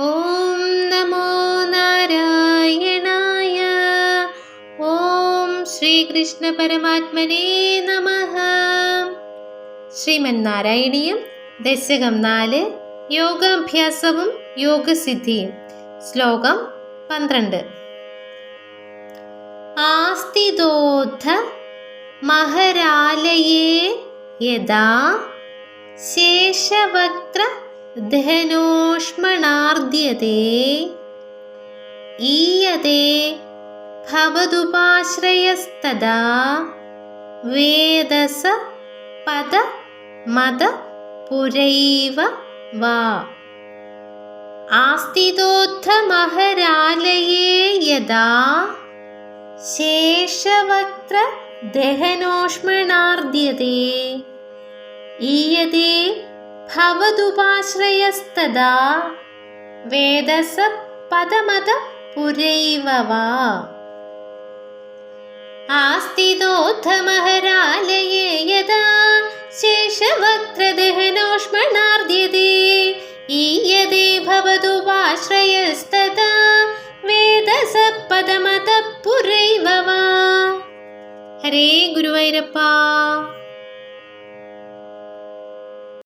ഓം നമോ നാരായണായ. ഓം ശ്രീകൃഷ്ണ പരമാത്മനേ നമ. ശ്രീമന്നാരായണീയം ദശകം നാല് യോഗാഭ്യാസവും യോഗസിദ്ധിയും. ശ്ലോകം പന്ത്രണ്ട്. ആസ്തിദോദ്ധ മഹരാലയേ യഥാ ശേഷവക്ത്ര ധനോഷ്മണാർദ്യത്തെ ഈയതേ ഭവതുപാശ്രയസ്തദാ വേദസ പദ മത പുരൈവ വാ. ആസ്തിതോദ്ധമഹരാലയേ യഥാ ശേഷവക്ത്ര ദഹനോഷ്മണാർദ്യതേ ഈയതേ ഭവതുപാശ്രയസ്തദാ वेदसपदमदपुरैव वा। आस्तिदोद्धमहरालये यदा शेषवक्त्रदहनोष्मणार्द्यते ईयदे भवतु वाश्रयस्तदा वेदसपदमदपुरैव वा। हरे गुरुवैरप्पा।